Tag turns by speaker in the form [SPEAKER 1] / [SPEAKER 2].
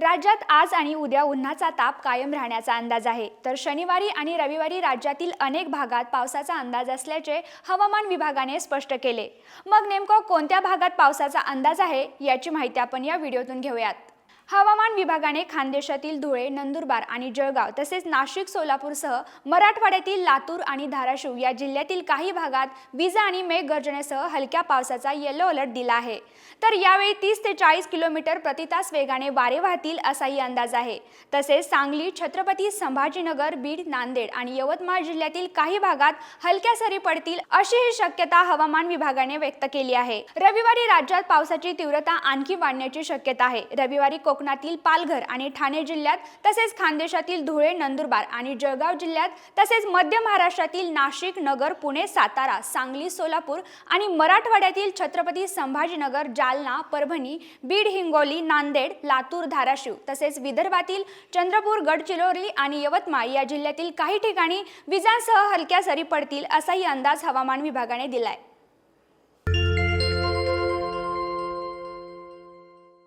[SPEAKER 1] राज्यात आज आणि उद्या उन्हाचा ताप कायम राहण्याचा अंदाज आहे. तर शनिवारी आणि रविवारी राज्यातील अनेक भागात पावसाचा अंदाज असल्याचे हवामान विभागाने स्पष्ट केले. मग नेमकं कोणत्या भागात पावसाचा अंदाज आहे याची माहिती आपण या व्हिडिओतून घेऊयात. हवामान विभागाने खानदेशातील धुळे नंदुरबार आणि जळगाव तसेच नाशिक सोलापूरसह मराठवाड्यातील लातूर आणि धाराशिव या जिल्ह्यातील काही भागात विजा आणि मेघगर्जनेसह हलक्या पावसाचा येलो अलर्ट दिला आहे. तर यावेळी तीस ते चाळीस किलोमीटर प्रतितास वेगाने वारे वाहतील असाही अंदाज आहे. तसेच सांगली छत्रपती संभाजीनगर बीड नांदेड आणि यवतमाळ जिल्ह्यातील काही भागात हलक्या सरी पडतील अशी ही शक्यता हवामान विभागाने व्यक्त केली आहे. रविवारी राज्यात पावसाची तीव्रता आणखी वाढण्याची शक्यता आहे. रविवारी कोकणातील पालघर आणि ठाणे जिल्ह्यात तसेच खानदेशातील धुळे नंदुरबार आणि जळगाव जिल्ह्यात तसेच मध्य महाराष्ट्रातील नाशिक नगर पुणे सातारा सांगली सोलापूर आणि मराठवाड्यातील छत्रपती संभाजीनगर जालना परभणी बीड हिंगोली नांदेड लातूर धाराशिव तसेच विदर्भातील चंद्रपूर गडचिरोली आणि यवतमाळ या जिल्ह्यातील काही ठिकाणी विजांसह हलक्या सरी पडतील असाही अंदाज हवामान विभागाने दिलाय.